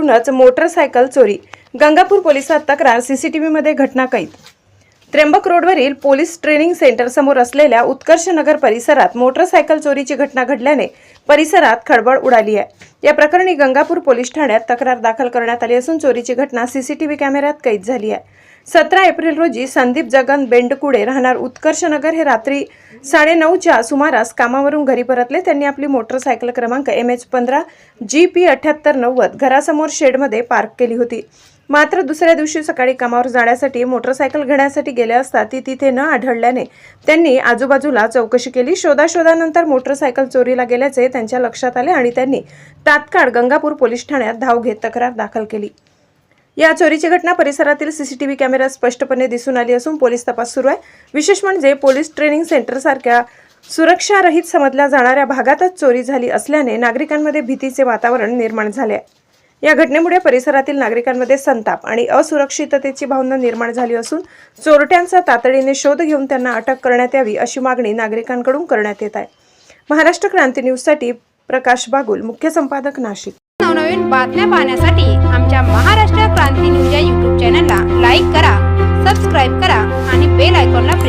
घरातूनच मोटरसायकल चोरी. गंगापूर पोलिसात तक्रार सीसीटीव्हीमध्ये घटना कैद. त्र्यंबक रोडवरील पोलीस ट्रेनिंग सेंटर समोर असलेल्या उत्कर्ष नगर परिसरात मोटरसायकल चोरीची घटना घडल्याने परिसरात खळबळ उडाली आहे. या प्रकरणी गंगापूर पोलीस ठाण्यात तक्रार दाखल करण्यात आली असून चोरीची घटना सीसीटीव्ही कॅमेऱ्यात कैद झाली आहे. सतरा एप्रिल रोजी संदीप जगन बेंडकुडे राहणार उत्कर्षनगर हे रात्री साडेनऊच्या सुमारास कामावरून घरी परतले. त्यांनी आपली मोटरसायकल क्रमांक एम एच पंधरा जी पी अठ्याहत्तर नव्वद घरासमोर शेडमध्ये पार्क केली होती. मात्र दुसऱ्या दिवशी सकाळी कामावर जाण्यासाठी मोटरसायकल घेण्यासाठी गेले असता ती तिथे न आढळल्याने त्यांनी आजूबाजूला चौकशी केली. शोधाशोधानंतर मोटरसायकल चोरीला गेल्याचे त्यांच्या लक्षात आले आणि त्यांनी तात्काळ गंगापूर पोलीस ठाण्यात धाव घेत तक्रार दाखल केली. या चोरीची घटना परिसरातील सीसीटीव्ही कॅमेऱ्यात स्पष्टपणे दिसून आली असून पोलीस तपास सुरू आहे. विशेष म्हणजे पोलीस ट्रेनिंग सेंटरसारख्या सुरक्षारहित समजल्या जाणाऱ्या भागातच चोरी झाली असल्याने नागरिकांमध्ये भीतीचे वातावरण निर्माण झाले आहे. या घटनेमुळे परिसरातील नागरिकांमध्ये संताप आणि असुरक्षिततेची भावना निर्माण झाली असून चोरट्यांचा तातडीने शोध घेऊन त्यांना अटक करण्यात यावी अशी मागणी नागरिकांकडून करण्यात येत आहे. महाराष्ट्र क्रांती न्यूजसाठी प्रकाश बागुल मुख्य संपादक नाशिक. नवनवीन बातम्या पाहण्यासाठी आमच्या महाराष्ट्र क्रांती न्यूज या युट्यूब चॅनलला लाईक करा सबस्क्राईब करा आणि बेल आयकॉनला प्रेस